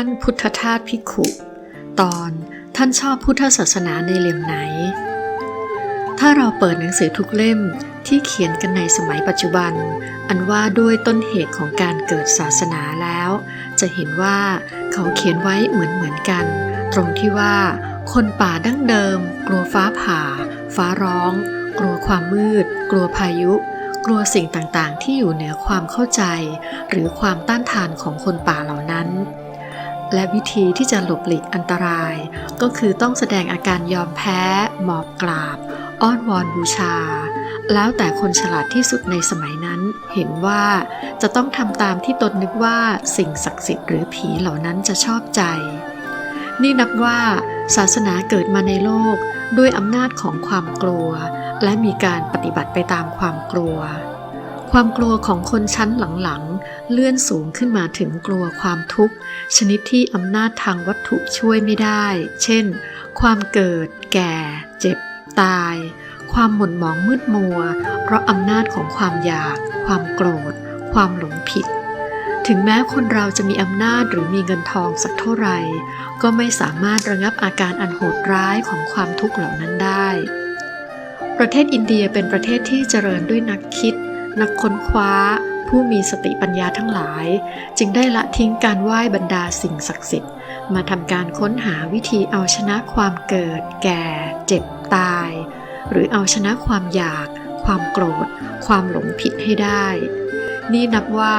ท่านพุทธทาสภิขุ ตอนท่านชอบพุทธศาสนาในเล่มไหน ถ้าเราเปิดหนังสือทุกเล่มที่เขียนกันในสมัยปัจจุบัน อันว่าด้วยต้นเหตุของการเกิดศาสนาแล้ว จะเห็นว่าเขาเขียนไว้เหมือนเหมือนกัน ตรงที่ว่า คนป่าดั้งเดิม กลัวฟ้าผ่า ฟ้าร้อง กลัวความมืด กลัวพายุกลัวสิ่งต่างๆ ที่อยู่เหนือความเข้าใจ หรือความต้านทานของคนป่าเหล่านั้น และวิธีที่จะหลบหลีกอันตราย ก็คือต้องแสดงอาการยอมแพ้ หมอบกราบ อ้อนวอนบูชา แล้วแต่คนฉลาดที่สุดในสมัยนั้น เห็นว่าจะต้องทำตามที่ตนนึกว่าสิ่งศักดิ์สิทธิ์หรือผีเหล่านั้นจะชอบใจ นี่นับว่าศาสนาเกิดมาในโลกด้วยอำนาจของความกลัว และมีการปฏิบัติไปตามความกลัว ความกลัวของคนชั้นหลังๆ เลื่อนสูงขึ้นมาถึงกลัวความทุกข์ ชนิดที่อำนาจทางวัตถุช่วยไม่ได้ เช่น ความเกิด แก่ เจ็บ ตาย ความหม่นหมองมืดมัว เพราะอำนาจของความอยาก ความโกรธ ความหลงผิด ถึงแม้คนเราจะมีอำนาจหรือมีเงินทองสักเท่าไหร่ ก็ไม่สามารถระงับอาการอันโหดร้ายของความทุกข์เหล่านั้นได้ ประเทศอินเดียเป็นประเทศที่เจริญด้วยนักคิด นักค้นคว้า ผู้มีสติปัญญาทั้งหลาย จึงได้ละทิ้งการไหว้บรรดาสิ่งศักดิ์สิทธิ์ มาทำการค้นหาวิธีเอาชนะความเกิด แก่ เจ็บตาย หรือเอาชนะความอยาก ความโกรธ ความหลงผิดให้ได้ นี่นับว่า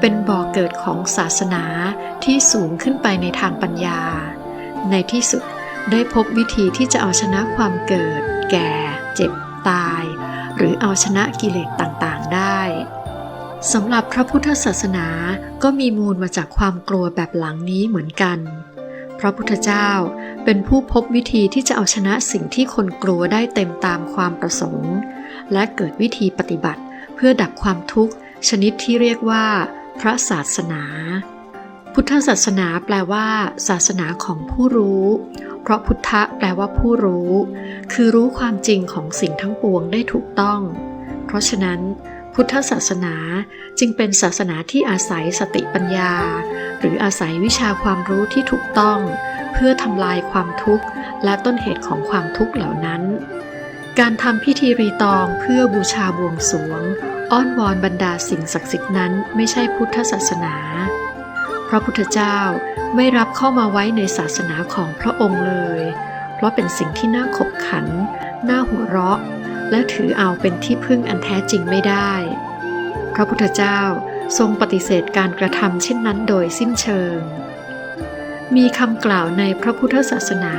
เป็นบ่อเกิดของศาสนาที่สูงขึ้นไปในทางปัญญา ในที่สุดได้พบวิธีที่จะเอาชนะความเกิด แก่ เจ็บ ตาย หรือเอาชนะกิเลสต่างๆ สำหรับพระพุทธศาสนาก็มีมูลมาจากความกลัวแบบหลังนี้เหมือนกัน พระพุทธเจ้าเป็นผู้พบวิธีที่จะเอาชนะสิ่งที่คนกลัวได้เต็มตามความประสงค์ และเกิดวิธีปฏิบัติเพื่อดับความทุกข์ ชนิดที่เรียกว่า พระศาสนา พุทธศาสนาแปลว่า ศาสนาของผู้รู้ เพราะพุทธะแปลว่าผู้รู้ คือรู้ความจริงของสิ่งทั้งปวงได้ถูกต้อง เพราะฉะนั้น พุทธศาสนาจึงเป็นศาสนาที่อาศัยสติปัญญา หรืออาศัยวิชาความรู้ที่ถูกต้อง เพื่อทำลายความทุกข์และต้นเหตุของความทุกข์เหล่านั้น การทำพิธีรีตองเพื่อบูชาบวงสรวง อ้อนวอนบรรดาสิ่งศักดิ์สิทธิ์นั้นไม่ใช่พุทธศาสนา พระพุทธเจ้าไม่รับเข้ามาไว้ในศาสนาของพระองค์เลย เพราะเป็นสิ่งที่น่าขบขัน น่าหัวเราะ และถือเอาเป็นที่พึ่งอันแท้จริงไม่ได้ พระพุทธเจ้าทรงปฏิเสธการกระทำเช่นนั้นโดยสิ้นเชิง มีคำกล่าวในพระพุทธศาสนา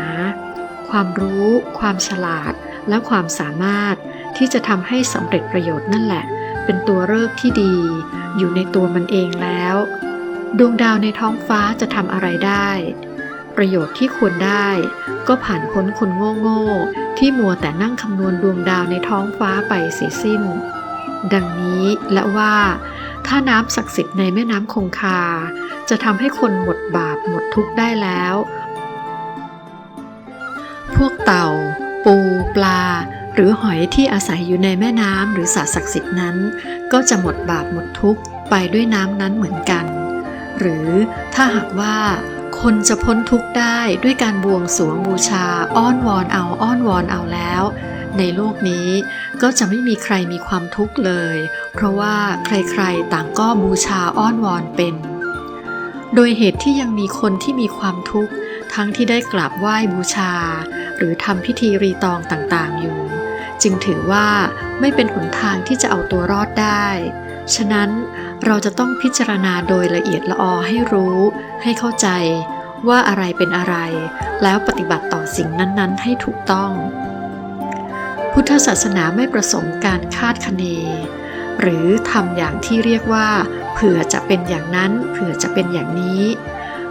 ความรู้ ความฉลาด และความสามารถที่จะทำให้สำเร็จประโยชน์นั่นแหละ เป็นตัวเลิกที่ดี อยู่ในตัวมันเองแล้ว ดวงดาวในท้องฟ้าจะทำอะไรได้ ประโยชน์ที่ควรได้ ก็ผ่านพ้นคนโง่ๆที่มัวแต่นั่งคำนวณดวงดาวในท้องฟ้าไปเสียสิ้น ดังนี้และว่า ถ้าน้ำศักดิ์สิทธิ์ในแม่น้ำคงคา จะทำให้คนหมดบาปหมดทุกข์ได้แล้ว พวกเต่า ปูปลา หรือหอยที่อาศัยอยู่ในแม่น้ำหรือสระศักดิ์สิทธิ์นั้น ก็จะหมดบาปหมดทุกข์ไปด้วยน้ำนั้นเหมือนกัน หรือถ้าหากว่า คนจะพ้นทุกข์ได้ด้วยการบวงสรวงบูชาอ้อนวอนเอาอ้อนวอนเอาแล้ว ในโลกนี้ก็จะไม่มีใครมีความทุกข์เลย เพราะว่าใครๆต่างก็บูชาอ้อนวอนเป็น โดยเหตุที่ยังมีคนที่มีความทุกข์ ทั้งที่ได้กราบไหว้บูชา หรือทำพิธีรีตองต่างๆอยู่ จึงถือว่าไม่เป็นหนทางที่จะเอาตัวรอดได้ ฉะนั้น เราจะต้องพิจารณาโดยละเอียดละออให้รู้ ให้เข้าใจว่าอะไรเป็นอะไร แล้วปฏิบัติต่อสิ่งนั้นๆ ให้ถูกต้อง พุทธศาสนาไม่ประสงค์การคาดคะเน หรือทำอย่างที่เรียกว่าเผื่อจะเป็นอย่างนั้นเผื่อจะเป็นอย่างนี้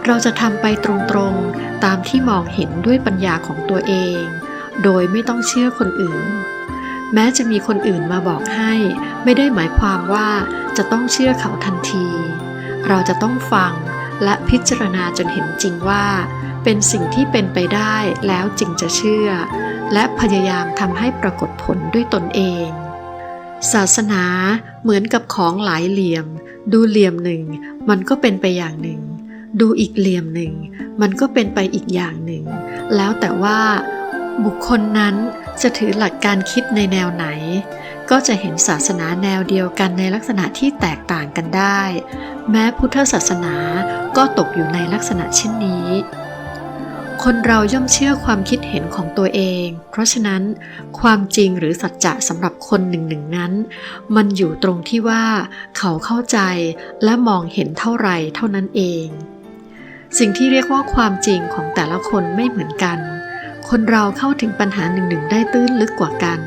เราจะทำไปตรงๆตามที่มองเห็นด้วยปัญญาของตัวเอง โดยไม่ต้องเชื่อคนอื่น แม้จะมีคนอื่นมาบอกให้ ไม่ได้หมายความว่าจะต้องเชื่อเขาทันที เราจะต้องฟังและพิจารณาจนเห็นจริงว่า เป็นสิ่งที่เป็นไปได้แล้วจึงจะเชื่อ และพยายามทำให้ปรากฏผลด้วยตนเอง ศาสนาเหมือนกับของหลายเหลี่ยม ดูเหลี่ยมหนึ่ง มันก็เป็นไปอย่างหนึ่ง ดูอีกเหลี่ยมหนึ่ง มันก็เป็นไปอีกอย่างหนึ่ง แล้วแต่ว่าบุคคลนั้น จะถือหลักการคิดในแนวไหน ก็จะเห็นศาสนาแนวเดียวกันในลักษณะที่แตกต่างกันได้ แม้พุทธศาสนาก็ตกอยู่ในลักษณะเช่นนี้ คนเราย่อมเชื่อความคิดเห็นของตัวเอง เพราะฉะนั้น ความจริงหรือสัจจะสำหรับคนหนึ่งหนึ่งนั้น มันอยู่ตรงที่ว่า เขาเข้าใจและมองเห็นเท่าไรเท่านั้นเอง สิ่งที่เรียกว่าความจริงของแต่ละคนไม่เหมือนกัน คนเราเข้าถึงปัญหาหนึ่งหนึ่งได้ตื้นลึกกว่ากัน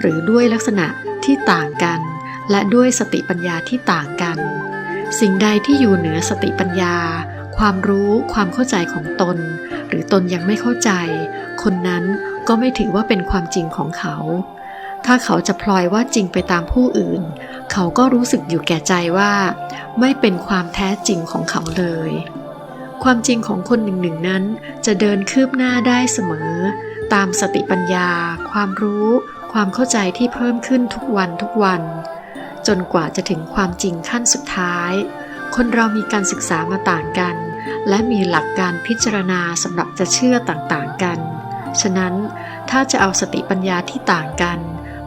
หรือด้วยลักษณะที่ต่างกัน และด้วยสติปัญญาที่ต่างกัน สิ่งใดที่อยู่เหนือสติปัญญา ความรู้ความเข้าใจของตน หรือตนยังไม่เข้าใจ คนนั้นก็ไม่ถือว่าเป็นความจริงของเขา ถ้าเขาจะพลอยว่าจริงไปตามผู้อื่น เขาก็รู้สึกอยู่แก่ใจว่า ไม่เป็นความแท้จริงของเขาเลย ความจริงของคนหนึ่งหนึ่งนั้น จะเดินคืบหน้าได้เสมอ ตามสติปัญญา ความรู้ ความเข้าใจที่เพิ่มขึ้นทุกวันทุกวัน จนกว่าจะถึงความจริงขั้นสุดท้าย คนเรามีการศึกษามาต่างกัน และมีหลักการพิจารณาสำหรับจะเชื่อต่างๆกัน ฉะนั้นถ้าจะเอาสติปัญญาที่ต่างกัน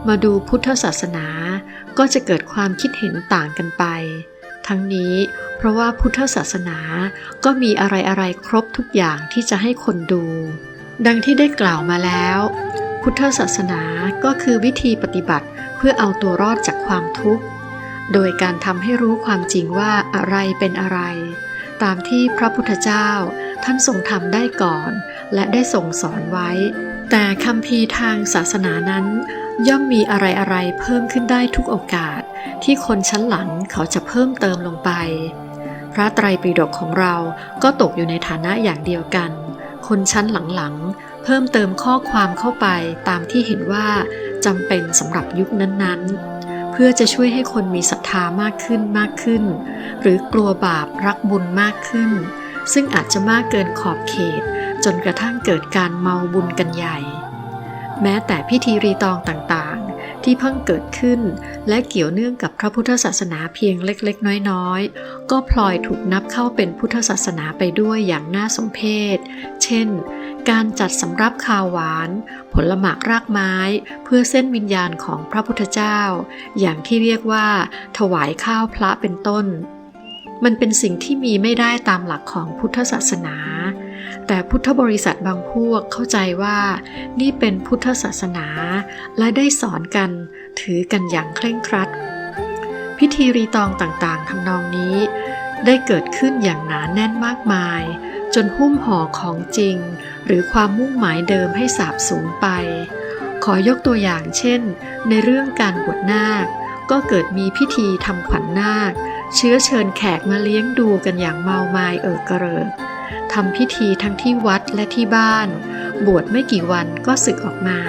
มาดูพุทธศาสนา ก็จะเกิดความคิดเห็นต่างกันไป ทั้งนี้เพราะว่าพุทธศาสนาก็มีอะไรๆครบทุกอย่างที่จะให้คนดู ดังที่ได้กล่าวมาแล้ว พุทธศาสนาก็คือวิธีปฏิบัติเพื่อเอาตัวรอดจากความทุกข์ โดยการทำให้รู้ความจริงว่าอะไรเป็นอะไร ตามที่พระพุทธเจ้าท่านทรงทำได้ก่อน และได้ทรงสอนไว้ แต่คำพีทางศาสนานั้น ย่อมมีอะไรๆเพิ่มขึ้นได้ทุกโอกาสที่คนชั้นหลังเขาจะเพิ่มเติมลงไป พระไตรปิฎกของเราก็ตกอยู่ในฐานะอย่างเดียวกัน คนชั้นหลังๆ เพิ่มเติมข้อความเข้าไปตามที่เห็นว่าจำเป็นสำหรับยุคนั้นๆ เพื่อจะช่วยให้คนมีศรัทธามากขึ้นมากขึ้น หรือกลัวบาปรักบุญมากขึ้น ซึ่งอาจจะมากเกินขอบเขต จนกระทั่งเกิดการเมาบุญกันใหญ่ แม้แต่พิธีรีตองต่างๆ ที่เพิ่งเกิดขึ้น และเกี่ยวเนื่องกับพระพุทธศาสนาเพียงเล็กๆ น้อยๆ ก็พลอยถูกนับเข้าเป็นพุทธศาสนาไปด้วยอย่างน่าสมเพชเช่น การจัดสำรับข้าวหวาน ผลหมากรากไม้ เพื่อเส้นวิญญาณของพระพุทธเจ้า อย่างที่เรียกว่า ถวายข้าวพระเป็นต้น มันเป็นสิ่งที่มีไม่ได้ตามหลักของพุทธศาสนา แต่พุทธบริษัทบางพวกเข้าใจว่านี่เป็นพุทธศาสนา และได้สอนกันถือกันอย่างเคร่งครัด พิธีรีตองต่างๆทำนองนี้ ได้เกิดขึ้นอย่างหนาแน่นมากมาย จนหุ้มห่อของจริง หรือความมุ่งหมายเดิมให้สาบสูญไป ขอยกตัวอย่างเช่น ในเรื่องการบวชนาคก็เกิดมีพิธีทำขวัญนาค เชื้อเชิญแขกมาเลี้ยงดูกันอย่างเมามายเอิกกระเริก ทำพิธีทั้งที่วัดและที่บ้าน บวชไม่กี่วันก็สึกออกมา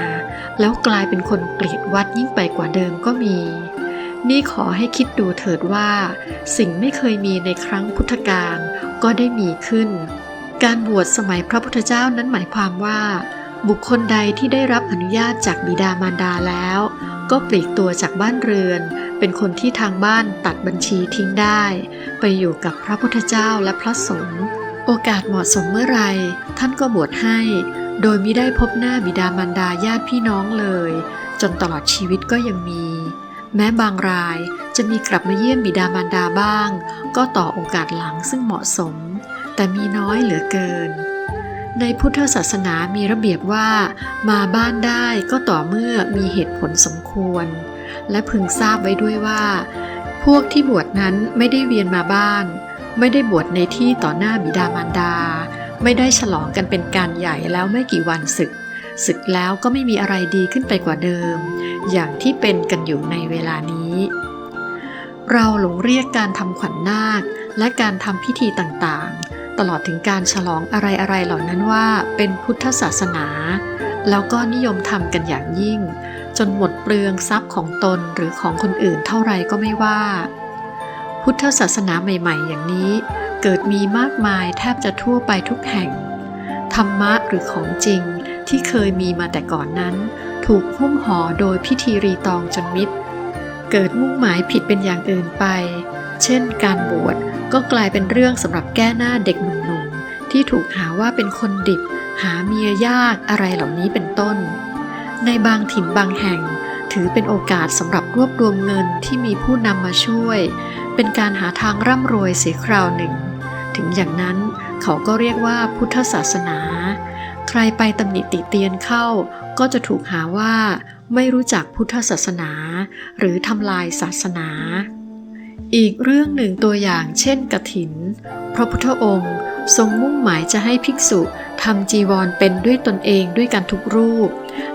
แล้วกลายเป็นคนเกลียดวัดยิ่งไปกว่าเดิมก็มี นี่ขอให้คิดดูเถิดว่า สิ่งไม่เคยมีในครั้งพุทธกาลก็ได้มีขึ้น การบวชสมัยพระพุทธเจ้านั้นหมายความว่า บุคคลใดที่ได้รับอนุญาตจากบิดามารดาแล้ว ก็ปลีกตัวจากบ้านเรือน เป็นคนที่ทางบ้านตัดบัญชีทิ้งได้ ไปอยู่กับพระพุทธเจ้าและพระสงฆ์ โอกาสเหมาะสมเมื่อไรท่านก็บวชให้ โดยมิได้พบหน้าบิดามารดาญาติพี่น้องเลย จนตลอดชีวิตก็ยังมี แม้บางรายจะมีกลับมาเยี่ยมบิดามารดาบ้าง ก็ต่อโอกาสหลังซึ่งเหมาะสม แต่มีน้อยเหลือเกิน ในพุทธศาสนามีระเบียบว่า มาบ้านได้ก็ต่อเมื่อมีเหตุผลสมควร และพึงทราบไว้ด้วยว่า พวกที่บวชนั้นไม่ได้เวียนมาบ้าน ไม่ได้บวชในที่ต่อหน้าบิดามารดา ไม่ได้ฉลองกันเป็นการใหญ่แล้วไม่กี่วันศึก ศึกแล้วก็ไม่มีอะไรดีขึ้นไปกว่าเดิม อย่างที่เป็นกันอยู่ในเวลานี้ เราหลงเรียกการทำขวัญนาค และการทำพิธีต่างๆ ตลอดถึงการฉลองอะไรๆเหล่านั้นว่าเป็นพุทธศาสนา แล้วก็นิยมทำกันอย่างยิ่ง จนหมดเปลืองทรัพย์ของตนหรือของคนอื่นเท่าไรก็ไม่ว่า พุทธศาสนาใหม่ ๆ อย่างนี้ เกิดมีมากมายแทบจะทั่วไปทุกแห่ง ธรรมะหรือของจริงที่เคยมีมาแต่ก่อนนั้น ถูกหุ้มห่อโดยพิธีรีตองจนมิดเกิดมุ่งหมายผิดเป็นอย่างอื่นไป เช่น การบวชก็กลายเป็นเรื่องสำหรับแก้หน้าเด็กหนุ่มๆที่ถูกหาว่าเป็นคนดิบ หาเมียยากอะไรเหล่านี้เป็นต้น ในบางถิ่นบางแห่ง ถือเป็นโอกาสสำหรับรวบรวมเงินที่มีผู้นำมาช่วย เป็นการหาทางร่ำรวยเสียคราวหนึ่ง ถึงอย่างนั้นเขาก็เรียกว่าพุทธศาสนา ใครไปตำหนิติเตียนเข้า ก็จะถูกหาว่า ไม่รู้จักพุทธศาสนา หรือทำลายศาสนา อีกเรื่องหนึ่งตัวอย่างเช่นกระถิน พระพุทธองค์ทรงมุ่งหมายจะให้ภิกษุ ทำจีวรเป็นด้วยตนเองด้วยกันทุกรูป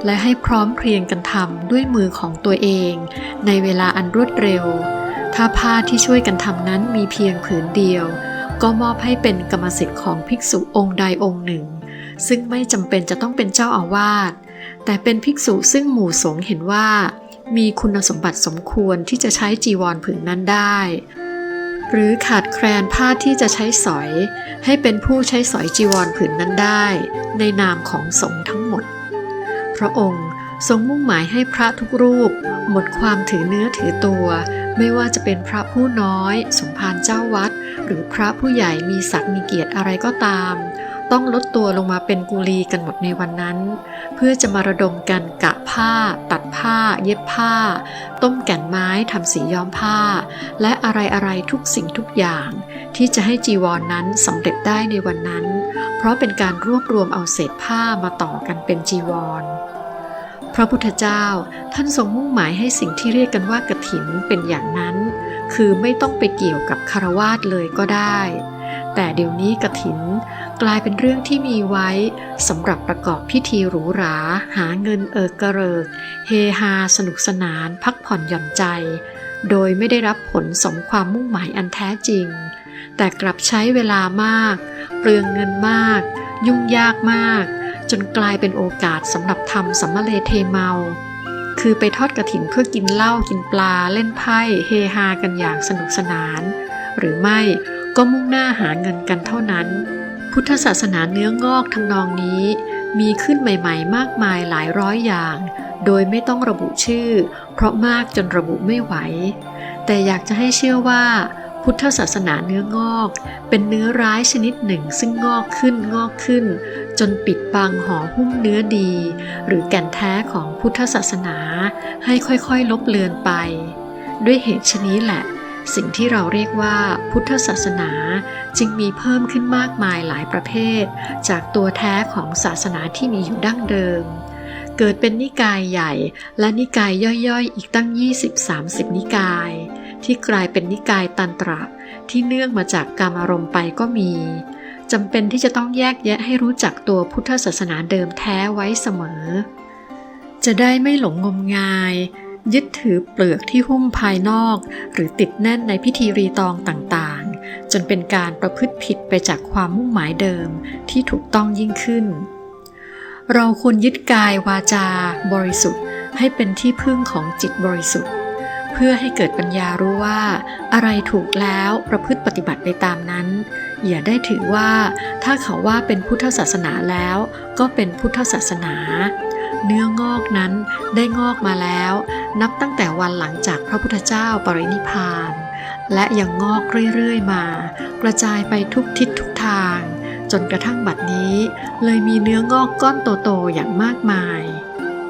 และให้พร้อมเพรียงกันทำด้วยมือของตัวเอง ในเวลาอันรวดเร็ว ถ้าผ้าที่ช่วยกันทำนั้นมีเพียงผืนเดียว ก็มอบให้เป็นกรรมสิทธิ์ของภิกษุองค์ใดองค์หนึ่ง ซึ่งไม่จำเป็นจะต้องเป็นเจ้าอาวาสแต่เป็นภิกษุซึ่งหมู่สงเห็นว่า มีคุณสมบัติสมควรที่จะใช้จีวรผืนนั้นได้ หรือขาดแคลนผ้าที่จะใช้สอย ให้เป็นผู้ใช้สอยจีวรผืนนั้นได้ ในนามของสงฆ์ทั้งหมด พระองค์ทรงมุ่งหมายให้พระทุกรูป หมดความถือเนื้อถือตัว ไม่ว่าจะเป็นพระผู้น้อย สมภารเจ้าวัด หรือพระผู้ใหญ่มีศักดิ์มีเกียรติอะไรก็ตาม ต้องลดตัวลงมาเป็นกุลีกันหมดในวันนั้น เพื่อจะมาระดมกันกะผ้า ตัดผ้า เย็บผ้า ต้มแก่นไม้ทำสีย้อมผ้า และอะไรอะไรๆทุกสิ่งทุกอย่าง ที่จะให้จีวรนนั้นสำเร็จได้ในวันนั้น เพราะเป็นการรวบรวมเอาเศษผ้ามาต่อกันเป็นจีวรพระพุทธเจ้าท่านทรงมุ่งหมายให้สิ่งที่เรียกกันว่ากระถินเป็นอย่างนั้น คือไม่ต้องไปเกี่ยวกับคารวาสเลยก็ได้ แต่เดี๋ยวนี้กระถินกลายเป็นเรื่องที่มีไว้สำหรับประกอบพิธีหรูหรา หาเงินเอิกกระเริก เฮฮาสนุกสนาน พักผ่อนหย่อนใจ โดยไม่ได้รับผลสมความมุ่งหมายอันแท้จริง แต่กลับใช้เวลามาก เปลืองเงินมาก ยุ่งยากมาก จนกลายเป็นโอกาสสำหรับทำสัมมะเลเทเมาคือไปทอดกระถินเพื่อกินเหล้ากินปลาเล่นไพ่เฮฮากันอย่างสนุกสนาน หรือไม่ ก็มุ่งหน้าหาเงินกันเท่านั้น พุทธศาสนาเนื้องอกทำนองนี้ มีขึ้นใหม่ ๆ มากมายหลายร้อยอย่าง โดยไม่ต้องระบุชื่อ เพราะมากจนระบุไม่ไหว แต่อยากจะให้เชื่อว่า พุทธศาสนาเนื้องอก เป็นเนื้อร้ายชนิดหนึ่งซึ่งงอกขึ้นงอกขึ้น จนปิดบังห่อหุ้มเนื้อดี หรือแก่นแท้ของพุทธศาสนาให้ค่อยๆ ลบเลือนไป ด้วยเหตุชนี้แหละ สิ่งที่เราเรียกว่าพุทธศาสนาจึงมีเพิ่มขึ้นมากมายหลายประเภท จากตัวแท้ของศาสนาที่มีอยู่ดั้งเดิม เกิดเป็นนิกายใหญ่และนิกายย่อยๆ อีกตั้ง 20-30 นิกาย ที่กลายเป็นนิกายตันตระที่เนื่องมาจากกามารมณ์ไปก็มีจำเป็นที่จะต้องแยกแยะให้รู้จักตัวพุทธศาสนาเดิมแท้ไว้เสมอ จะได้ไม่หลงงมงาย ยึดถือเปลือกที่หุ้มภายนอก หรือติดแน่นในพิธีรีตองต่างๆ จนเป็นการประพฤติผิดไปจากความมุ่งหมายเดิมที่ถูกต้องยิ่งขึ้น เราควรยึดกายวาจา บริสุทธิ์ ให้เป็นที่พึ่งของจิตบริสุทธิ์ เพื่อให้เกิดปัญญารู้ว่า อะไรถูกแล้วประพฤติปฏิบัติไปตามนั้น อย่าได้ถือว่า ถ้าเขาว่าเป็นพุทธศาสนาแล้ว ก็เป็นพุทธศาสนาเนื้องอกนั้นได้งอกมาแล้ว นับตั้งแต่วันหลังจากพระพุทธเจ้าปรินิพาน และยังงอกเรื่อยๆมา กระจายไปทุกทิศทุกทาง จนกระทั่งบัดนี้ เลยมีเนื้องอกก้อนโตๆอย่างมากมาย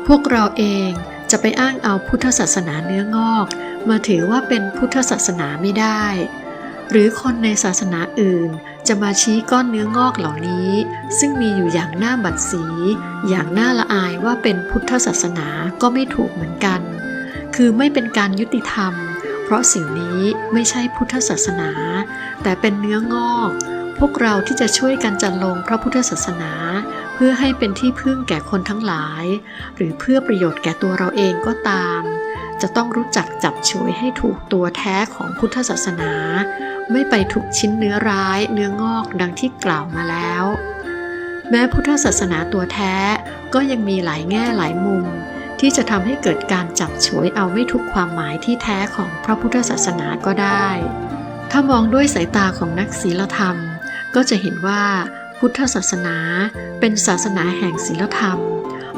พวกเราเองจะไปอ้างเอาพุทธศาสนาเนื้องอก มาถือว่าเป็นพุทธศาสนาไม่ได้ หรือคนในศาสนาอื่นจะมาชี้ก้อนเนื้องอกเหล่านี้ ซึ่งมีอยู่อย่างหน้าบัดสี อย่างน่าละอายว่าเป็นพุทธศาสนาก็ไม่ถูกเหมือนกัน คือไม่เป็นการยุติธรรม เพราะสิ่งนี้ไม่ใช่พุทธศาสนา แต่เป็นเนื้องอก พวกเราที่จะช่วยกันจันลงพระพุทธศาสนา เพื่อให้เป็นที่พึ่งแก่คนทั้งหลาย หรือเพื่อประโยชน์แก่ตัวเราเองก็ตาม จะต้องรู้จักจับฉวยให้ถูกตัวแท้ของพุทธศาสนา ไม่ไปถูกชิ้นเนื้อร้าย เนื้องอกดังที่กล่าวมาแล้ว แม้พุทธศาสนาตัวแท้ก็ยังมีหลายแง่หลายมุม ที่จะทำให้เกิดการจับฉวยเอาไม่ทุกความหมายที่แท้ของพระพุทธศาสนาก็ได้ ถ้ามองด้วยสายตาของนักศีลธรรม ก็จะเห็นว่าพุทธศาสนาเป็นศาสนาแห่งศีลธรรม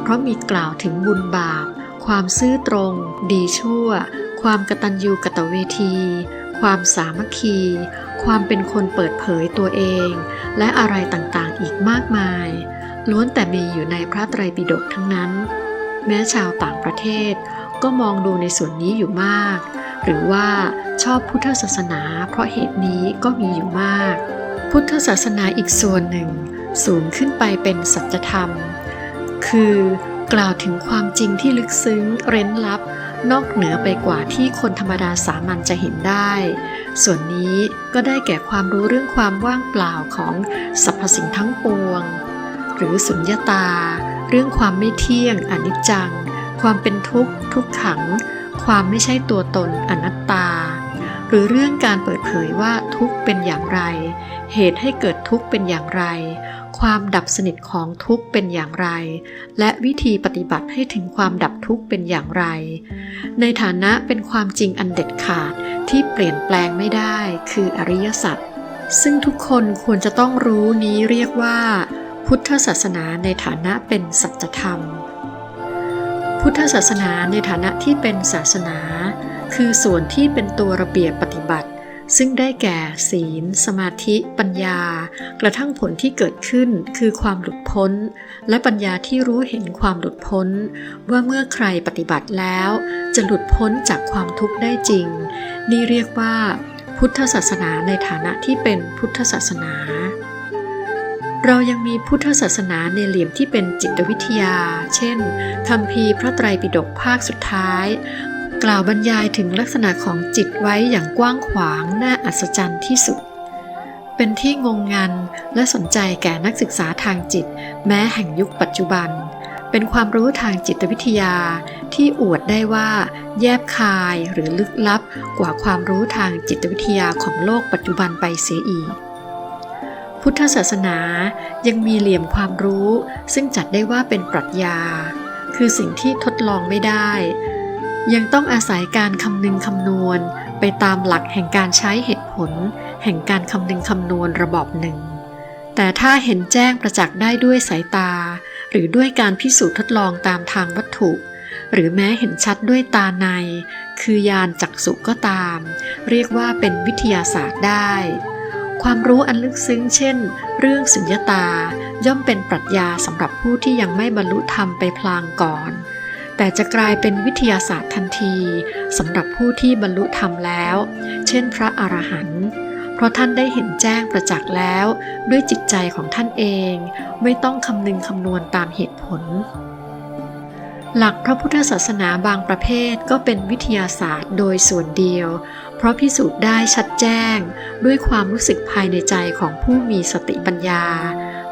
เพราะมีกล่าวถึงบุญบาป ความซื่อตรง ดีชั่ว ความกตัญญูกตเวที ความสามัคคี ความเป็นคนเปิดเผยตัวเอง และอะไรต่างๆอีกมากมาย ล้วนแต่มีอยู่ในพระไตรปิฎกทั้งนั้น แม้ชาวต่างประเทศก็มองดูในส่วนนี้อยู่มาก หรือว่าชอบพุทธศาสนา เพราะเหตุนี้ก็มีอยู่มาก พุทธศาสนาอีกส่วนหนึ่ง สูงขึ้นไปเป็นสัจธรรม คือกล่าวถึงความจริงที่ลึกซึ้งเร้นลับ นอกเหนือไปกว่าที่คนธรรมดาสามัญจะเห็นได้ ส่วนนี้ก็ได้แก่ความรู้เรื่องความว่างเปล่าของสรรพสิ่งทั้งปวง หรือสุญญตา เรื่องความไม่เที่ยงอนิจจัง ความเป็นทุกข์ ทุกขัง ความไม่ใช่ตัวตนอนัตตา หรือเรื่องการเปิดเผยว่าทุกข์เป็นอย่างไร เหตุให้เกิดทุกข์เป็นอย่างไร ความดับสนิทของทุกข์เป็นอย่างไร และวิธีปฏิบัติให้ถึงความดับทุกข์เป็นอย่างไร ในฐานะเป็นความจริงอันเด็ดขาดที่เปลี่ยนแปลงไม่ได้ คืออริยสัจซึ่งทุกคนควรจะต้องรู้นี้เรียกว่า พุทธศาสนาในฐานะเป็นสัจธรรม พุทธศาสนาในฐานะที่เป็นศาสนา คือส่วนที่เป็นตัวระเบียบปฏิบัติ ซึ่งได้แก่ศีล สมาธิ ปัญญา กระทั่งผลที่เกิดขึ้นคือความหลุดพ้น และปัญญาที่รู้เห็นความหลุดพ้น ว่าเมื่อใครปฏิบัติแล้ว จะหลุดพ้นจากความทุกข์ได้จริง นี่เรียกว่า พุทธศาสนาในฐานะที่เป็นพุทธศาสนา เรายังมีพุทธศาสนาในเหลี่ยมที่เป็นจิตวิทยา เช่นคำพีพระไตรปิฎกภาคสุดท้าย กล่าวบรรยายถึงลักษณะของจิตไว้อย่างกว้างขวางน่าอัศจรรย์ที่สุด เป็นที่งงงันและสนใจแก่นักศึกษาทางจิต แม้แห่งยุคปัจจุบัน เป็นความรู้ทางจิตวิทยาที่อวดได้ว่า แยบคายหรือลึกลับกว่าความรู้ทางจิตวิทยาของโลกปัจจุบันไปเสียอีก พุทธศาสนายังมีเหลี่ยมความรู้ ซึ่งจัดได้ว่าเป็นปรัชญา คือสิ่งที่ทดลองไม่ได้ ยังต้องอาศัยการคำนึงคำนวณ ไปตามหลักแห่งการใช้เหตุผล แห่งการคำนึงคำนวณระบอบหนึ่ง แต่ถ้าเห็นแจ้งประจักษ์ได้ด้วยสายตา หรือด้วยการพิสูจน์ทดลองตามทางวัตถุ หรือแม้เห็นชัดด้วยตาใน คือยานจักษุก็ตาม เรียกว่าเป็นวิทยาศาสตร์ได้ ความรู้อันลึกซึ้งเช่น เรื่องสุญญตา ย่อมเป็นปรัชญาสำหรับผู้ที่ยังไม่บรรลุธรรมไปพลางก่อน แต่จะกลายเป็นวิทยาศาสตร์ทันทีสำหรับผู้ที่บรรลุธรรมแล้ว เช่นพระอรหันต์เพราะท่านได้เห็นแจ้งประจักษ์แล้ว ด้วยจิตใจของท่านเอง ไม่ต้องคำนึงคำนวณตามเหตุผล หลักพระพุทธศาสนาบางประเภทก็เป็นวิทยาศาสตร์โดยส่วนเดียว เพราะพิสูจน์ได้ชัดแจ้งด้วยความรู้สึกภายในใจของผู้มีสติปัญญา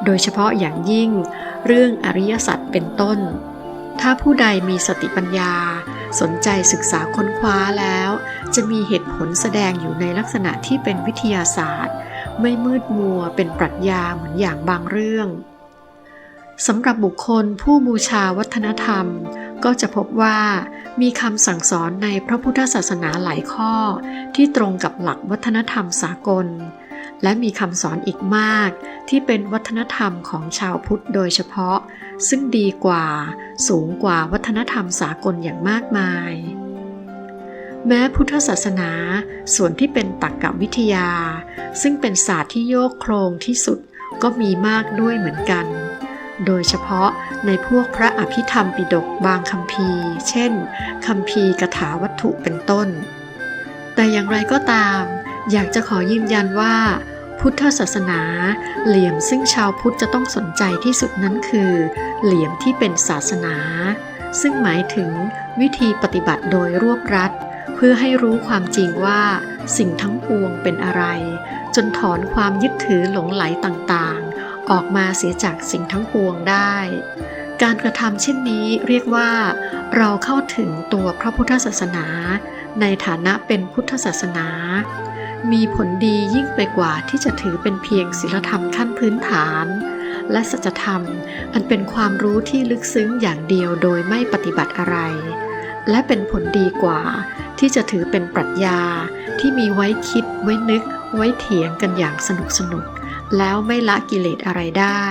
โดยเฉพาะอย่างยิ่งเรื่องอริยสัจเป็นต้น ถ้าผู้ใดมีสติปัญญา สนใจศึกษาค้นคว้าแล้ว จะมีเหตุผลแสดงอยู่ในลักษณะที่เป็นวิทยาศาสตร์ ไม่มืดมัวเป็นปรัชญาเหมือนอย่างบางเรื่องสำหรับบุคคลผู้บูชาวัฒนธรรม ก็จะพบว่ามีคำสั่งสอนในพระพุทธศาสนาหลายข้อ ที่ตรงกับหลักวัฒนธรรมสากล และมีคำสอนอีกมาก ที่เป็นวัฒนธรรมของชาวพุทธโดยเฉพาะ ซึ่งดีกว่าสูงกว่าวัฒนธรรมสากลอย่างมากมาย แม้พุทธศาสนาส่วนที่เป็นตรรกวิทยา ซึ่งเป็นศาสตร์ที่โยกโครงที่สุดก็มีมากด้วยเหมือนกัน โดยเฉพาะในพวกพระอภิธรรมปิฎกบางคัมภีร์เช่นคัมภีร์กถาวัตถุเป็นต้น แต่อย่างไรก็ตาม อยากจะขอยืนยันว่า พุทธศาสนาเหลี่ยมซึ่งชาวพุทธจะต้องสนใจที่สุดนั้นคือ เหลี่ยมที่เป็นศาสนา ซึ่งหมายถึงวิธีปฏิบัติโดยรวบรัดเพื่อให้รู้ความจริงว่า สิ่งทั้งปวงเป็นอะไร จนถอนความยึดถือหลงไหลต่าง ออกมาเสียจากสิ่งทั้งปวงได้ การกระทำเช่นนี้เรียกว่า เราเข้าถึงตัวพระพุทธศาสนา ในฐานะเป็นพุทธศาสนา มีผลดียิ่งไปกว่าที่จะถือเป็นเพียงศีลธรรมขั้นพื้นฐาน และสัจธรรมอันเป็นความรู้ที่ลึกซึ้งอย่างเดียวโดยไม่ปฏิบัติอะไร และเป็นผลดีกว่าที่จะถือเป็นปรัชญาที่มีไว้คิดไว้นึกไว้เถียงกันอย่างสนุกสนุก แล้วไม่ละกิเลสอะไรได้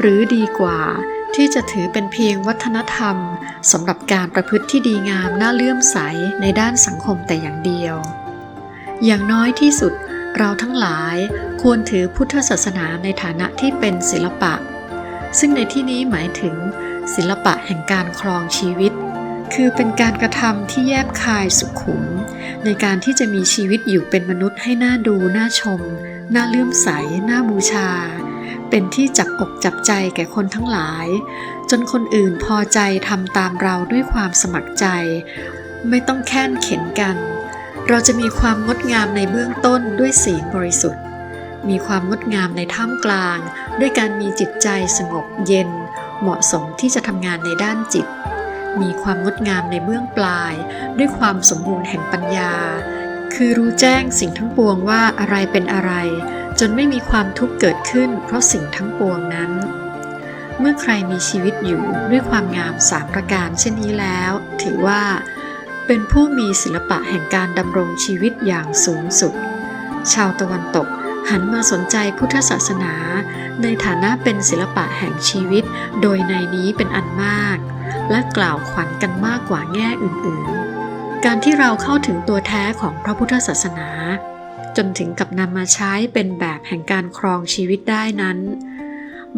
หรือดีกว่าที่จะถือเป็นเพียงวัฒนธรรมสำหรับการประพฤติที่ดีงามน่าเลื่อมใสในด้านสังคมแต่อย่างเดียว อย่างน้อยที่สุดเราทั้งหลายควรถือพุทธศาสนาในฐานะที่เป็นศิลปะ ซึ่งในที่นี้หมายถึง ศิลปะแห่งการครองชีวิต คือเป็นการกระทำที่แยบคายสุขุม ในการที่จะมีชีวิตอยู่เป็นมนุษย์ให้น่าดูน่าชม น่าเลื่อมใส น่าบูชา เป็นที่จับอกจับใจแก่คนทั้งหลาย จนคนอื่นพอใจทำตามเราด้วยความสมัครใจ ไม่ต้องแค้นเข็นกัน เราจะมีความงดงามในเบื้องต้นด้วยศีลบริสุทธิ์ มีความงดงามในท่ามกลาง ด้วยการมีจิตใจสงบเย็น เหมาะสมที่จะทำงานในด้านจิต มีความงดงามในเบื้องปลาย ด้วยความสมบูรณ์แห่งปัญญา คือรู้แจ้งสิ่งทั้งปวงว่าอะไรเป็นอะไร จนไม่มีความทุกข์เกิดขึ้น เพราะสิ่งทั้งปวงนั้น เมื่อใครมีชีวิตอยู่ด้วยความงามสามประการเช่นนี้แล้ว ถือว่า เป็นผู้มีศิลปะแห่งการดำรงชีวิตอย่างสูงสุด ชาวตะวันตกหันมาสนใจพุทธศาสนา ในฐานะเป็นศิลปะแห่งชีวิต โดยในนี้เป็นอันมาก และกล่าวขวัญกันมากกว่าแง่อื่นๆ การที่เราเข้าถึงตัวแท้ของพระพุทธศาสนา จนถึงกับนำมาใช้เป็นแบบแห่งการครองชีวิตได้นั้น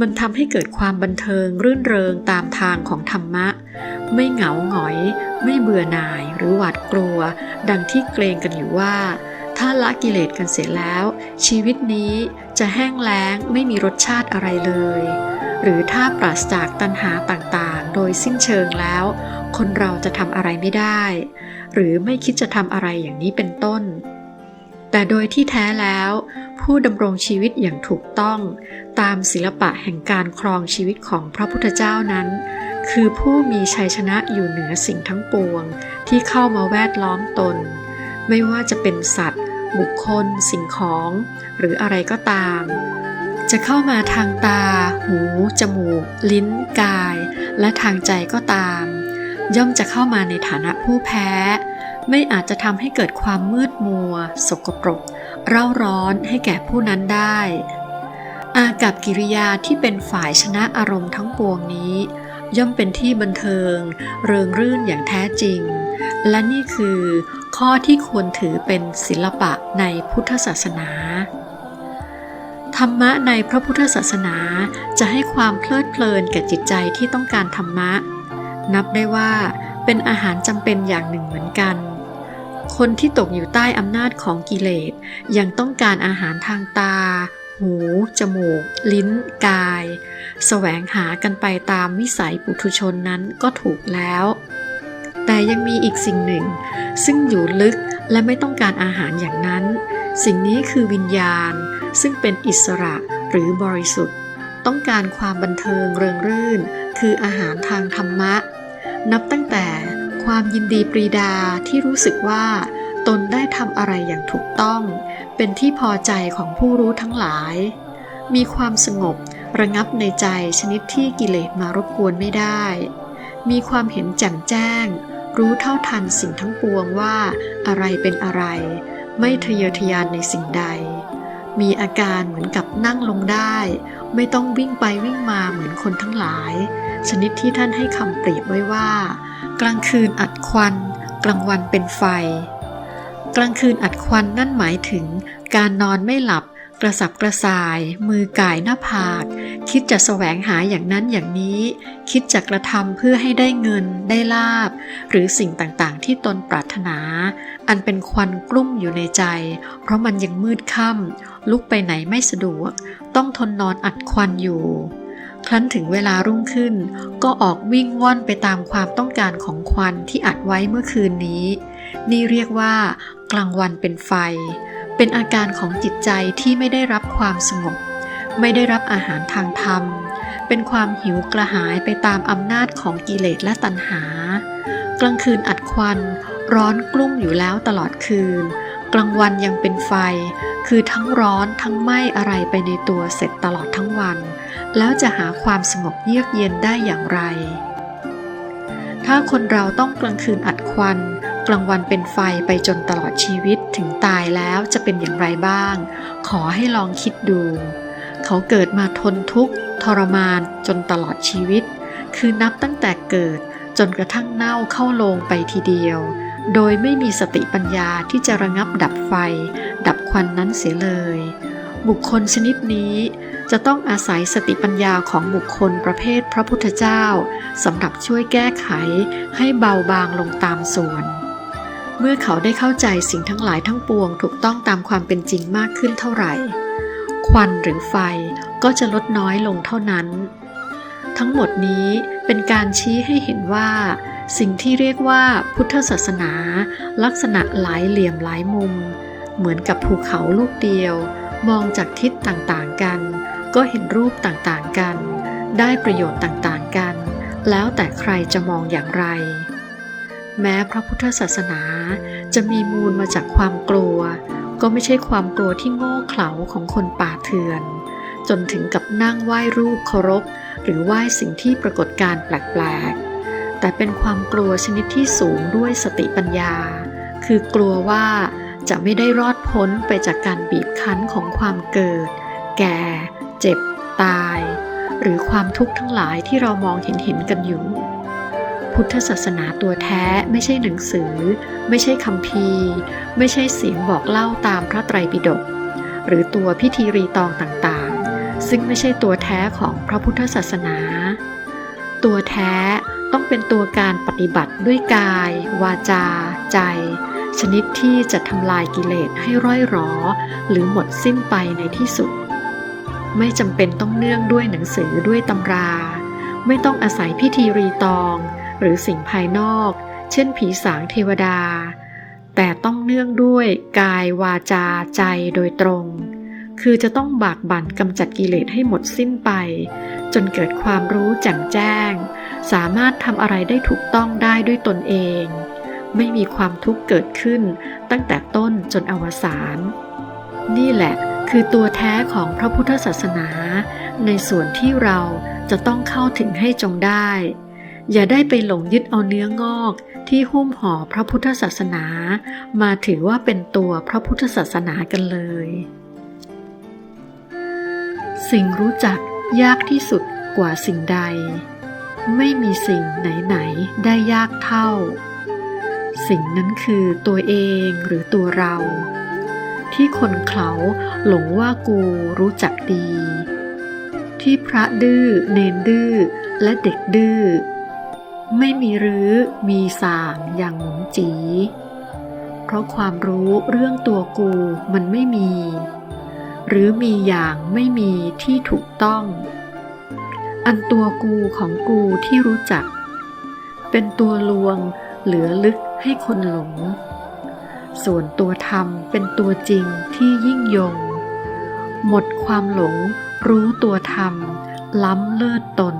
มันทำให้เกิดความบันเทิงรื่นเริงตามทางของธรรมะ ไม่เหงาหงอย ไม่เบื่อหน่ายหรือหวาดกลัว ดังที่เกรงกันอยู่ว่า ถ้าละกิเลสกันเสร็จแล้ว ชีวิตนี้จะแห้งแล้งไม่มีรสชาติอะไรเลย หรือถ้าปราศจากตัณหาต่าง โดยสิ้นเชิงแล้ว คนเราจะทำอะไรไม่ได้ หรือไม่คิดจะทำอะไรอย่างนี้เป็นต้น แต่โดยที่แท้แล้ว ผู้ดำรงชีวิตอย่างถูกต้อง ตามศิลปะแห่งการครองชีวิตของพระพุทธเจ้านั้น คือผู้มีชัยชนะอยู่เหนือสิ่งทั้งปวง ที่เข้ามาแวดล้อมตน ไม่ว่าจะเป็นสัตว์ บุคคล สิ่งของ หรืออะไรก็ตาม จะเข้ามาทางตา หู จมูก ลิ้น กาย และทางใจก็ตาม ย่อมจะเข้ามาในฐานะผู้แพ้ ไม่อาจจะทำให้เกิดความมืดมัว สกปรก เร่าร้อนให้แก่ผู้นั้นได้ อากับกิริยาที่เป็นฝ่ายชนะอารมณ์ทั้งปวงนี้ ย่อมเป็นที่บันเทิง เริงรื่นอย่างแท้จริง และนี่คือข้อที่ควรถือเป็นศิลปะในพุทธศาสนา ธรรมะในพระพุทธศาสนาจะให้ความเพลิดเพลินแก่จิตใจที่ต้องการธรรมะ นับได้ว่าเป็นอาหารจำเป็นอย่างหนึ่งเหมือนกัน คนที่ตกอยู่ใต้อำนาจของกิเลสยังต้องการอาหารทางตา หู จมูก ลิ้น กายแสวงหากันไปตามวิสัยปุถุชนนั้นก็ถูกแล้ว แต่ยังมีอีกสิ่งหนึ่ง ซึ่งอยู่ลึกและไม่ต้องการอาหารอย่างนั้น สิ่งนี้คือวิญญาณ ซึ่งเป็นอิสระหรือบริสุทธิ์ ต้องการความบันเทิงเริงรื่น คืออาหารทางธรรมะ นับตั้งแต่ความยินดีปรีดาที่รู้สึกว่า ตนได้ทำอะไรอย่างถูกต้อง เป็นที่พอใจของผู้รู้ทั้งหลาย มีความสงบระงับในใจชนิดที่กิเลสมารบกวนไม่ได้ มีความเห็นแจ่มแจ้ง รู้เท่าทันสิ่งทั้งปวงว่าอะไรเป็นอะไร ไม่ทะเยอทะยานในสิ่งใด มีอาการเหมือนกับนั่งลงได้ ไม่ต้องวิ่งไปวิ่งมาเหมือนคนทั้งหลาย ชนิดที่ท่านให้คำเปรียบไว้ว่า กลางคืนอัดควัน กลางวันเป็นไฟ กลางคืนอัดควันนั่นหมายถึง การนอนไม่หลับ กระสับกระส่าย มือก่ายหน้าผาก คิดจะแสวงหาอย่างนั้นอย่างนี้ คิดจะกระทำเพื่อให้ได้เงินได้ลาบ หรือสิ่งต่างๆ ที่ตนปรารถนา อันเป็นควันกลุ่มอยู่ในใจ เพราะมันยังมืดค่ำลุกไปไหนไม่สะดวก ต้องทนนอนอัดควันอยู่ครั้นถึงเวลารุ่งขึ้น ก็ออกวิ่งว่อนไปตามความต้องการของควันที่อัดไว้เมื่อคืนนี้ นี่เรียกว่ากลางวันเป็นไฟ เป็นอาการของจิตใจที่ไม่ได้รับความสงบ ไม่ได้รับอาหารทางธรรม เป็นความหิวกระหายไปตามอำนาจของกิเลสและตัณหา กลางคืนอัดควัน ร้อนกลุ่มอยู่แล้วตลอดคืน กลางวันยังเป็นไฟ คือทั้งร้อนทั้งไหม้อะไรไปในตัวเสร็จตลอดทั้งวัน แล้วจะหาความสงบเยือกเย็นได้อย่างไร ถ้าคนเราต้องกลางคืนอัดควัน กลางวันเป็นไฟไปจนตลอดชีวิตถึงตายแล้วจะเป็นอย่างไรบ้าง ขอให้ลองคิดดู เขาเกิดมาทนทุกข์ทรมานจนตลอดชีวิต คือนับตั้งแต่เกิดจนกระทั่งเน่าเข้าลงไปทีเดียว โดยไม่มีสติปัญญาที่จะระงับดับไฟ ดับควันนั้นเสียเลย บุคคลชนิดนี้จะต้องอาศัยสติปัญญาของบุคคลประเภทพระพุทธเจ้าสำหรับช่วยแก้ไขให้เบาบางลงตามส่วน เมื่อเขาได้เข้าใจสิ่งทั้งหลายทั้งปวงถูกต้องตามความเป็นจริงมากขึ้นเท่าไหร่ ควันหรือไฟก็จะลดน้อยลงเท่านั้น ทั้งหมดนี้เป็นการชี้ให้เห็นว่า สิ่งที่เรียกว่าพุทธศาสนา ลักษณะหลายเหลี่ยมหลายมุม เหมือนกับภูเขาลูกเดียว มองจากทิศต่างๆกัน ก็เห็นรูปต่างๆกัน ได้ประโยชน์ต่างๆกัน แล้วแต่ใครจะมองอย่างไร แม้พระพุทธศาสนาจะมีมูลมาจากความกลัว ก็ไม่ใช่ความกลัวที่โง่เขลาของคนป่าเถื่อน จนถึงกับนั่งไหว้รูปเคารพ หรือไหว้สิ่งที่ปรากฏการแปลกๆ แต่เป็นความกลัวชนิดที่สูงด้วยสติปัญญา คือกลัวว่าจะไม่ได้รอดพ้นไปจากการบีบคั้นของความเกิด แก่ เจ็บ ตาย หรือความทุกข์ทั้งหลายที่เรามองเห็นเห็นๆกันอยู่ พุทธศาสนาตัวแท้ไม่ใช่หนังสือ ไม่ใช่คำพีร์ไม่ใช่เสียงบอกเล่าตามพระไตรปิฎกหรือตัวพิธีรีตองต่างๆ ซึ่งไม่ใช่ตัวแท้ของพระพุทธศาสนา ตัวแท้ต้องเป็นตัวการปฏิบัติด้วยกาย วาจา ใจ ชนิดที่จะทำลายกิเลสให้ร่อยหรอ หรือหมดสิ้นไปในที่สุด ไม่จำเป็นต้องเนื่องด้วยหนังสือด้วยตำรา ไม่ต้องอาศัยพิธีรีตอง หรือสิ่งภายนอก เช่นผีสางเทวดา แต่ต้องเนื่องด้วยกายวาจาใจโดยตรง คือจะต้องบากบั่นกำจัดกิเลสให้หมดสิ้นไป จนเกิดความรู้แจ่มแจ้ง สามารถทำอะไรได้ถูกต้องได้ด้วยตนเอง ไม่มีความทุกข์เกิดขึ้น ตั้งแต่ต้นจนอวสานนี่แหละคือตัวแท้ของพระพุทธศาสนา ในส่วนที่เราจะต้องเข้าถึงให้จงได้ อย่าได้ไปหลงยึดเอาเนื้องอกที่หุ้มห่อพระพุทธศาสนา มาถือว่าเป็นตัวพระพุทธศาสนากันเลย สิ่งรู้จักยากที่สุดกว่าสิ่งใด ไม่มีสิ่งไหนๆได้ยากเท่า สิ่งนั้นคือตัวเองหรือตัวเรา ที่คนเขาหลงว่ากูรู้จักดี ที่พระดื้อเนนดื้อและเด็กดื้อ ไม่มีรื้อมีสางอย่างหมุนจี เพราะความรู้เรื่องตัวกูมันไม่มี หรือมีอย่างไม่มีที่ถูกต้อง อันตัวกูของกูที่รู้จัก เป็นตัวลวงเหลือลึกให้คนหลง ส่วนตัวธรรมเป็นตัวจริงที่ยิ่งยง หมดความหลงรู้ตัวธรรมล้ำเลิศตน